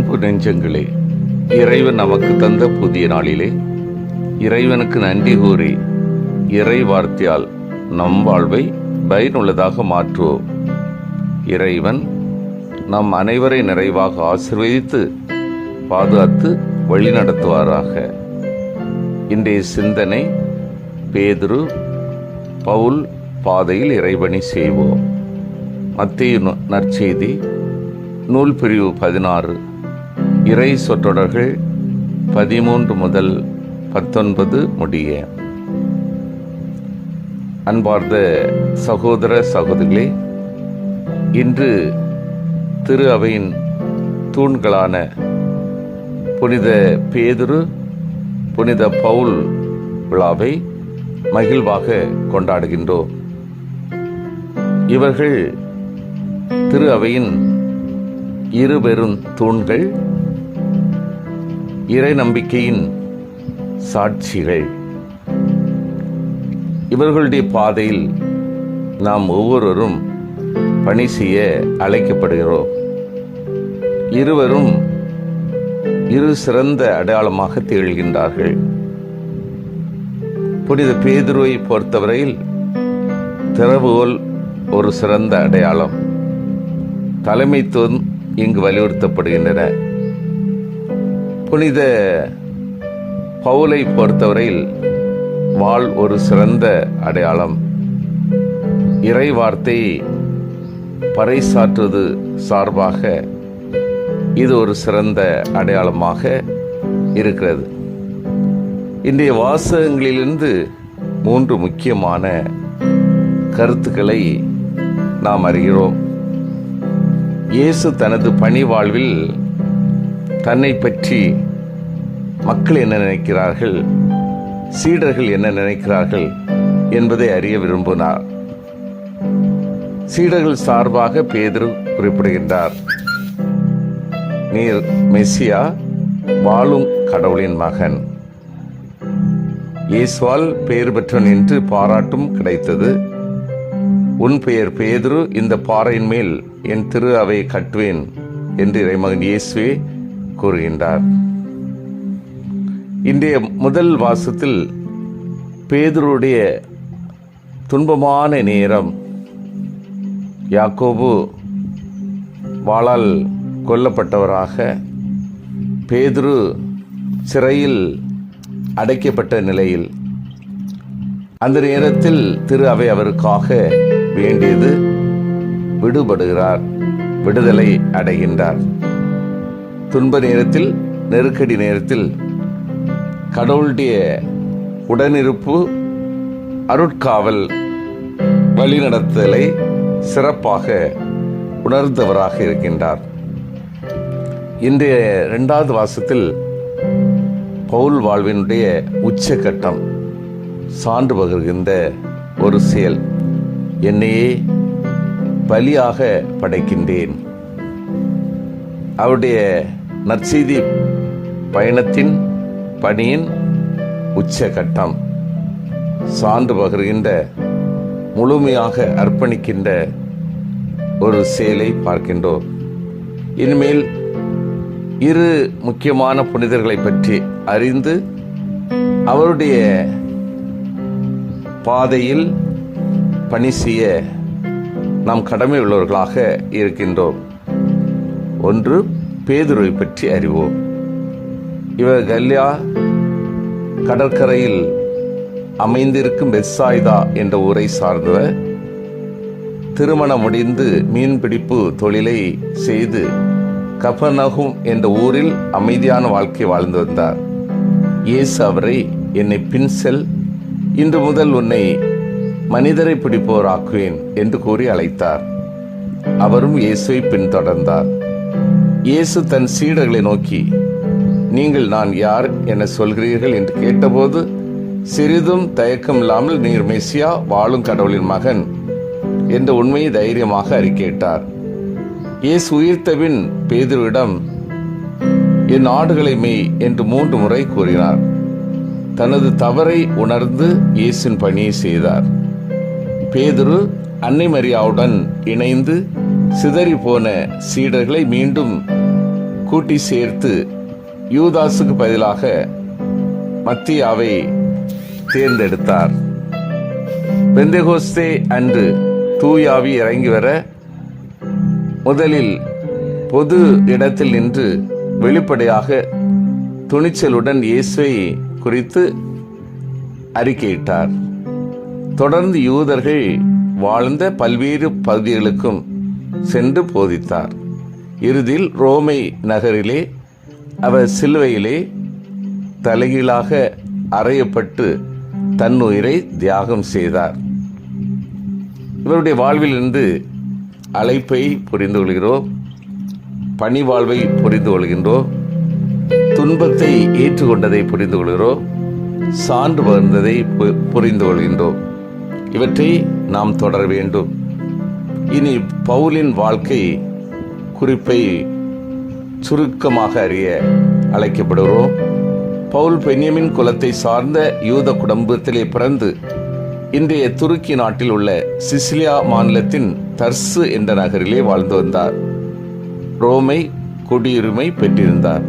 அன்பு நெஞ்சங்களே இறைவன் நமக்கு தந்த புதிய நாளிலே இறைவனுக்கு நன்றி கூறி இறை வார்த்தையால் நம் வாழ்வை பயனுள்ளதாக மாற்றுவோம். இறைவன் நம் அனைவரை நிறைவாக ஆசிர்வதித்து பாதுகாத்து வழிநடத்துவாராக. இன்றைய சிந்தனை பேதுரு பவுல் பாதையில் இறைவணி செய்வோம். மத்திய நற்செய்தி நூல் பிரிவு பதினாறு இறை சொற்றொடர்கள் பதிமூன்று முதல் பத்தொன்பது முடிய. அன்பார்ந்த சகோதர சகோதரிகளே இன்று திரு அவையின் தூண்களான புனித பேதுரு புனித பவுல் விழாவை மகிழ்வாக கொண்டாடுகின்றோம். இவர்கள் திரு அவையின் இருபெரும் தூண்கள் இறை நம்பிக்கையின் சாட்சிகள். இவர்களுடைய பாதையில் நாம் ஒவ்வொருவரும் பணி செய்ய அழைக்கப்படுகிறோம். இருவரும் இரு சிறந்த அடையாளமாக திகழ்கின்றார்கள். புனித பேதுருவை பொறுத்தவரையில் திறவுகோல் ஒரு சிறந்த அடையாளம். தலைமைத்துவம் இங்கு வலியுறுத்தப்படுகின்றன. புனித பவுலை பொறுத்தவரையில் வாழ் ஒரு சிறந்த அடையாளம். இறை வார்த்தை பறைசாற்றுவது சார்பாக இது ஒரு சிறந்த அடையாளமாக இருக்கிறது. இன்றைய வாசகங்களிலிருந்து மூன்று முக்கியமான கருத்துக்களை நாம் அறிகிறோம். இயேசு தனது பணி வாழ்வில் தன்னை பற்றி மக்கள் என்ன நினைக்கிறார்கள்? சீடர்கள் என்ன நினைக்கிறார்கள்? என்பதை அறிய விரும்பினார். சீடர்கள் சார்பாக பேதரு குறிப்பிடுகின்றார். நீர் மெஸ்ஸியா வாழும் கடவுளின் மகன். இயேசுவால் பெயர் பெற்றவன் என்று பாராட்டும் கிடைத்தது. உன் பெயர் பேதுரு இந்த பாறையின் மேல் என் திரு அவை கட்டுவேன் என்று இறைமகன் இயேசுவே கூறுகின்றார். இன்றைய முதல் வாசத்தில் பேதுருடைய துன்பமான நேரம். யாக்கோபு வாளால் கொல்லப்பட்டவராக பேதுரு சிறையில் அடைக்கப்பட்ட நிலையில் அந்த நேரத்தில் திரு அவை அவருக்காக வேண்டியது விடுபடுகிறார் விடுதலை அடைகின்றார். துன்ப நேரத்தில் நெருக்கடி நேரத்தில் கடவுளுடைய உடனிருப்பு அருட்காவல் வழிநடத்தலை சிறப்பாக உணர்ந்தவராக இருக்கின்றார். இன்றைய இரண்டாவது வாசத்தில் பவுல் வாழ்வினுடைய உச்சக்கட்டம் சான்று பகிர்கின்ற ஒரு செயல். என்னையே பலியாக படைக்கின்றேன். அவருடைய நற்செய்தி பயணத்தின் பணியின் உச்சகட்டம். சான்று பகிர்கின்ற முழுமையாக அர்ப்பணிக்கின்ற ஒரு செயலை பார்க்கின்றோம். இனிமேல் இரு முக்கியமான புனிதர்களை பற்றி அறிந்து அவருடைய பாதையில் பணி செய்ய நாம் கடமை உள்ளவர்களாக இருக்கின்றோம். ஒன்று பேதுருவை பற்றி அறிவோம். இவர் கல்யா கடற்கரையில் அமைந்திருக்கும் பெஸ்ஸாய்தா என்ற ஊரை சார்ந்தவர். திருமணம் முடிந்து மீன்பிடிப்பு தொழிலை செய்து கபநகும் என்ற ஊரில் அமைதியான வாழ்க்கை வாழ்ந்து வந்தார். இயேசு அவரை என்னை பின் செல் இன்று முதல் உன்னை மனிதரை பிடிப்போராக்குவேன் என்று கூறி அழைத்தார். அவரும் இயேசுவை பின்தொடர்ந்தார். இயேசு தன் சீடர்களை நோக்கி நீங்கள் நான் யார் என சொல்கிறீர்கள் என்று கேட்டபோது சிறிதும் தயக்கம் இல்லாமல் நீர் மெஸ்ஸியா வாழும் கடவுளின் மகன் என்ற உண்மையை தைரியமாக அறிக்கையிட்டார் இயேசு உயிர்த்தபின் பேதுருவிடம் என் ஆடுகளை மெய் என்று மூன்று முறை கூறினார். தனது தவறை உணர்ந்து இயேசின் பணியை செய்தார். பேதுரு அன்னை மரியாவுடன் இணைந்து சிதறி போன சீடர்களை மீண்டும் கூட்டி சேர்த்து யூதாசுக்கு பதிலாக மத்தியாவை தேர்ந்தெடுத்தார். பெந்தகோஸ்தே அன்று தூயாவி இறங்கி வர முதலில் பொது இடத்தில் நின்று வெளிப்படையாக துணிச்சலுடன் இயேசுவை குறித்து அறிக்கையிட்டார். தொடர்ந்து யூதர்கள் வாழ்ந்த பல்வேறு பகுதிகளுக்கும் சென்று போதித்தார். இறுதியில் ரோமை நகரிலே அவர் சிலுவையிலே தலைகீழாக அறையப்பட்டு தன்னுயிரை தியாகம் செய்தார். இவருடைய வாழ்விலிருந்து அழைப்பை புரிந்து கொள்கிறோம். பணி வாழ்வை புரிந்து கொள்கின்றோம். துன்பத்தை ஏற்றுக்கொண்டதை புரிந்து கொள்கிறோம். சான்று பகிர்ந்ததை பு- புரிந்து கொள்கின்றோம். இவற்றை நாம் தொடர வேண்டும். இனி பவுலின் வாழ்க்கை குறிப்பை சுருக்கமாக அறிய அழைக்கப்படுகிறோம். பவுல் பென்யமின் குலத்தை சார்ந்த யூத குடும்பத்திலே பிறந்து இன்றைய துருக்கி நாட்டில் உள்ள சிசிலியா மாநிலத்தின் தர்சு என்ற நகரிலே வாழ்ந்து வந்தார். ரோமை குடியுரிமை பெற்றிருந்தார்.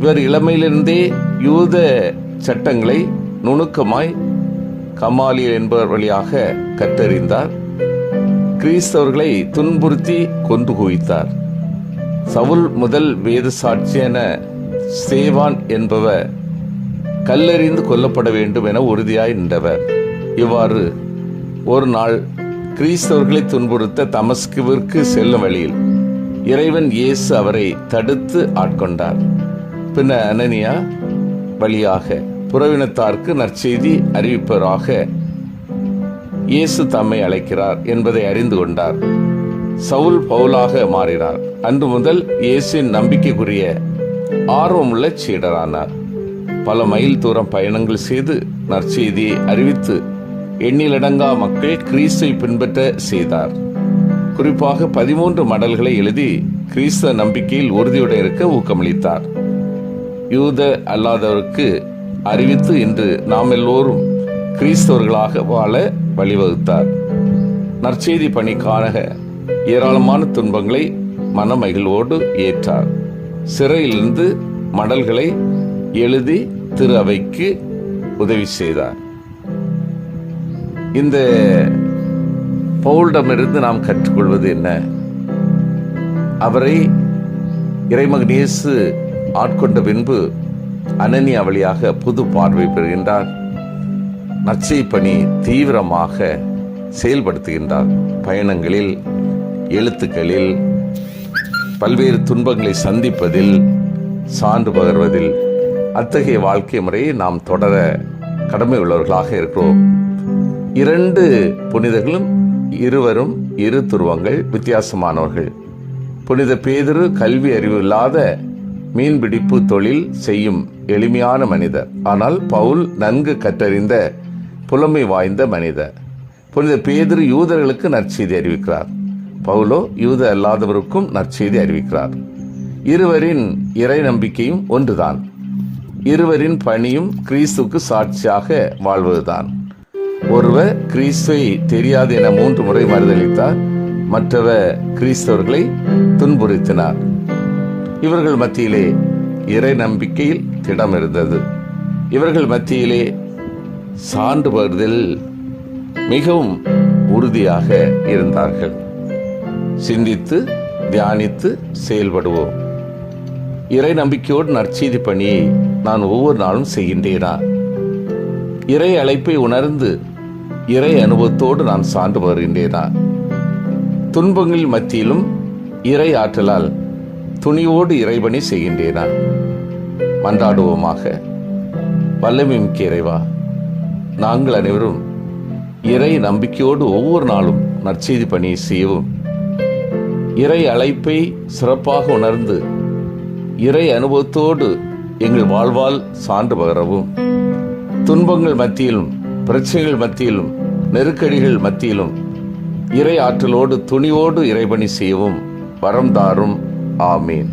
இவர் இளமையிலிருந்தே யூத சட்டங்களை நுணுக்கமாய் கமாலியல் என்பவர் வழியாக கற்றறிந்தார். கிறிஸ்தவர்களை துன்புறுத்தி கொண்டு குவித்தார். சவுல் முதல் வேத சாட்சியான சேவான் என்பவர் கல்லறிந்து கொல்லப்பட வேண்டும் என உறுதியாய் நின்றவர். இவ்வாறு ஒரு நாள் கிறிஸ்தவர்களை துன்புறுத்த தமஸ்குவிற்கு செல்லும் வழியில் இறைவன் இயேசு அவரை தடுத்து ஆட்கொண்டார். பின்னர் அனனியா வழியாக புறவினத்தார்க்கு நற்செய்தி அறிவிப்பராக இயேசு தம்மை அழைக்கிறார் என்பதை அறிந்து கொண்டார். சவுல் பவுலாக மாறினார். அன்று முதல் இயேசுவின் நம்பிக்கைக்குரிய ஆர்வமுள்ள சீடரானார். பல மைல் தூரம் பயணங்கள் செய்து நற்செய்தியை அறிவித்து எண்ணிலடங்கா மக்கள் கிறிஸ்தை பின்பற்ற செய்தார். குறிப்பாக பதிமூன்று மடல்களை எழுதி கிறிஸ்தவ நம்பிக்கையில் உறுதியுடன் இருக்க ஊக்கமளித்தார். யூத அல்லாதவருக்கு அறிவித்து இன்று நாம் எல்லோரும் கிறிஸ்தவர்களாக வாழ வழிவகுத்தார். நற்செய்தி பணிக்காக ஏராளமான துன்பங்களை மனமகிழ்வோடு ஏற்றார். சிறையிலிருந்து மடல்களை எழுதி திரு அவைக்கு உதவி செய்தார். இந்த பவுலிடமிருந்து நாம் கற்றுக்கொள்வது என்ன? அவரை இறைமகன் இயேசு ஆட்கொண்ட பின்பு அனனியா வழியாக புது பார்வை பெறுகின்றார். நச்சை பணி தீவிரமாக செயல்படுத்துகின்றார். பயணங்களில் எழுத்துக்களில் பல்வேறு துன்பங்களை சந்திப்பதில் சான்று பகர்வதில் அத்தகைய வாழ்க்கை முறையை நாம் தொடர கடமை உள்ளவர்களாக இருக்கிறோம். இரண்டு புனிதர்களும் இருவரும் இரு துருவங்கள் வித்தியாசமானவர்கள். புனித பேதிரு கல்வி அறிவு இல்லாத மீன்பிடிப்பு தொழில் செய்யும் எளிமையான மனிதர். ஆனால் பவுல் நன்கு கற்றறிந்த புலமை வாய்ந்த மனிதர். புனித பேதிரு யூதர்களுக்கு நற்செய்தி அறிவிக்கிறார். பவுலோ யூத அல்லாதவருக்கும் நற்செய்தி அறிவிக்கிறார். இருவரின் இறை நம்பிக்கையும் ஒன்றுதான். இருவரின் பணியும் கிறிஸ்துக்கு சாட்சியாக வாழ்வதுதான். ஒருவர் கிறிஸ்துவை தெரியாது என மூன்று முறை மறுதளித்தார் மற்றவர் கிறிஸ்தவர்களை துன்புறுத்தினார். இவர்கள் மத்தியிலே இறை நம்பிக்கையில் திடம் இருந்தது. இவர்கள் மத்தியிலே சான்று பகிர்தல் மிகவும் உறுதியாக இருந்தார்கள். சிந்தித்து தியானித்து செயல்படுவோம். இறை நம்பிக்கையோடு நற்செய்தி பணியை நான் ஒவ்வொரு நாளும் செய்கின்றேனா? இறை அழைப்பை உணர்ந்து இறை அனுபவத்தோடு நான் சான்று வருகின்றேனா? துன்பங்கள் மத்தியிலும் இறை ஆற்றலால் துணிவோடு இறைபணி செய்கின்றேனா? மன்றாடுவோமாக. வல்லமை இறைவா நாங்கள் அனைவரும் இறை நம்பிக்கையோடு ஒவ்வொரு நாளும் நற்செய்தி பணியை செய்யவும் இறை அழைப்பை சிறப்பாக உணர்ந்து இறை அனுபவத்தோடு எங்கள் வாழ்வால் சான்று பகரவும். துன்பங்கள் மத்தியிலும் பிரச்சனைகள் மத்தியிலும் நெருக்கடிகள் மத்தியிலும் இறை ஆற்றலோடு துணிவோடு இறைபணி செய்யவும் வரம் தாரும். ஆமீன்.